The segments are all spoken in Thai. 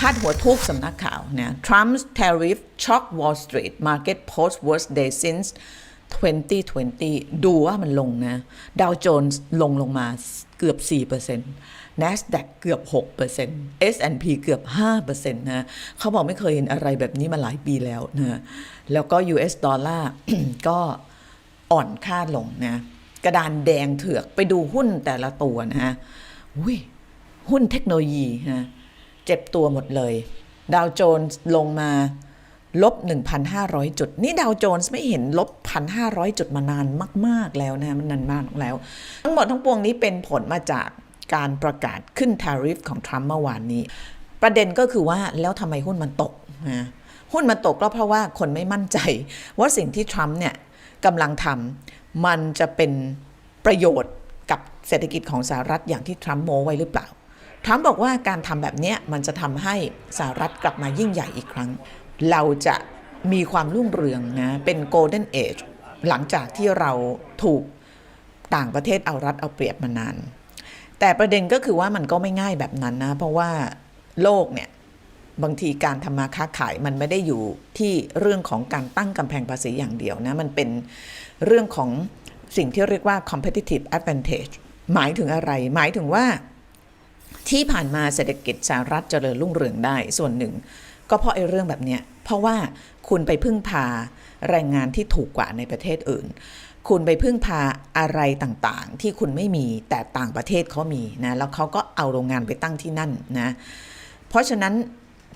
พาดหัวทุกสำนักข่าวนะ Trump's tariff shock Wall Street market post worst day since 2020 ดูว่ามันลงนะ ดาวโจนส์ลงลงมาเกือบ 4% NASDAQ เกือบ 6% S&P เกือบ 5%นะเขาบอกไม่เคยเห็นอะไรแบบนี้มาหลายปีแล้วนะแล้วก็ US ดอลลาร์ก็อ่อนค่าลงนะ กระดานแดงเถือกไปดูหุ้นแต่ละตัวนะฮะอุ้ยหุ้นเทคโนโลยีนะ เจ็บตัวหมดเลย ดาวโจนส์ลงมาลบ 1,500 จุด นี่ดาวโจนส์ไม่เห็นลบ 1,500 จุดมานานมาก ๆ แล้วนะมันนานมากแล้ว ทั้งหมดทั้งปวงนี้เป็นผลมาจากการประกาศขึ้นทาริฟของทรัมป์เมื่อวานนี้ ประเด็นก็คือว่าแล้วทำไมหุ้นมันตกนะหุ้นมันตกก็เพราะว่าคนไม่มั่นใจว่าสิ่งที่ทรัมป์เนี่ยกำลังทำมันจะเป็นประโยชน์กับเศรษฐกิจของสหรัฐอย่างที่ทรัมป์โม้ไว้หรือเปล่า ทรัมป์บอกว่าการทำแบบนี้มันจะทำให้สหรัฐกลับมายิ่งใหญ่อีกครั้ง เราจะมีความรุ่งเรืองนะ เป็นโกลเด้นเอจหลังจากที่เราถูกต่างประเทศเอารัดเอาเปรียบมานาน แต่ประเด็นก็คือว่ามันก็ไม่ง่ายแบบนั้นนะ เพราะว่าโลกเนี่ยบางทีการทำมาค้าขายมันไม่ได้อยู่ที่เรื่องของการตั้งกำแพงภาษีอย่างเดียวนะ มันเป็นเรื่องของสิ่งที่เรียกว่า competitive advantage หมายถึงอะไร หมายถึงว่า ที่ผ่านมาเศรษฐกิจสหรัฐเจริญรุ่งเรืองได้ส่วนหนึ่ง ก็เพราะไอ้เรื่องแบบเนี้ยเพราะว่าคุณไปพึ่งพาแรงงานที่ถูกกว่าในประเทศอื่น คุณไปพึ่งพาอะไรต่างๆ ที่คุณไม่มีแต่ต่างประเทศเขามีนะแล้วเขาก็เอาโรงงานไปตั้งที่นั่นนะเพราะฉะนั้น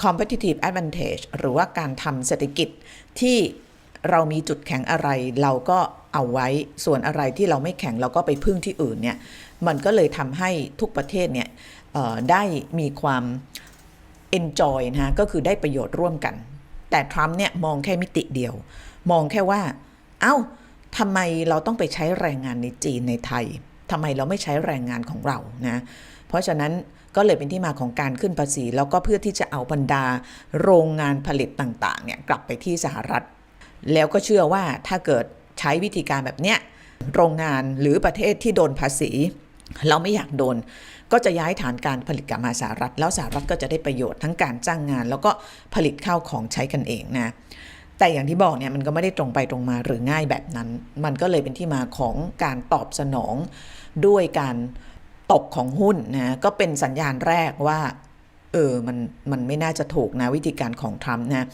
competitive advantage หรือว่าการทำเศรษฐกิจที่ เรามีจุดแข็งอะไร เราก็เอาไว้ส่วนอะไรที่เราไม่แข็งเราก็ไปพึ่งที่อื่นเนี่ยมันก็เลยทำให้ทุกประเทศเนี่ยได้มีความ enjoy นะฮะก็คือได้ประโยชน์ร่วมกัน แต่ทรัมป์เนี่ยมองแค่มิติเดียว มองแค่ว่า เอ้าทำไมเราต้องไปใช้แรงงานในจีนในไทยทำไมเราไม่ใช้แรงงานของเรานะเพราะฉะนั้นก็เลยเป็นที่มาของการขึ้นภาษี แล้วก็เพื่อที่จะเอาบรรดาโรงงานผลิตต่างๆเนี่ยกลับไปที่สหรัฐ แล้วก็เชื่อว่าถ้าเกิดใช้วิธีการแบบเนี้ยโรงงานหรือประเทศที่โดนภาษี เราไม่อยากโดน ก็จะย้ายฐานการผลิตกลับมาสหรัฐ แล้วสหรัฐก็จะได้ประโยชน์ทั้งการจ้างงาน แล้วก็ผลิตข้าวของใช้กันเองนะแต่อย่างที่บอกเนี่ยมันก็ไม่ได้ตรงไปตรงมาหรือง่ายแบบนั้น มันก็เลยเป็นที่มาของการตอบสนองด้วยการตกของหุ้นนะก็เป็นสัญญาณแรกว่าเออมันมันไม่น่าจะถูกนะวิธีการของทรัมป์นะ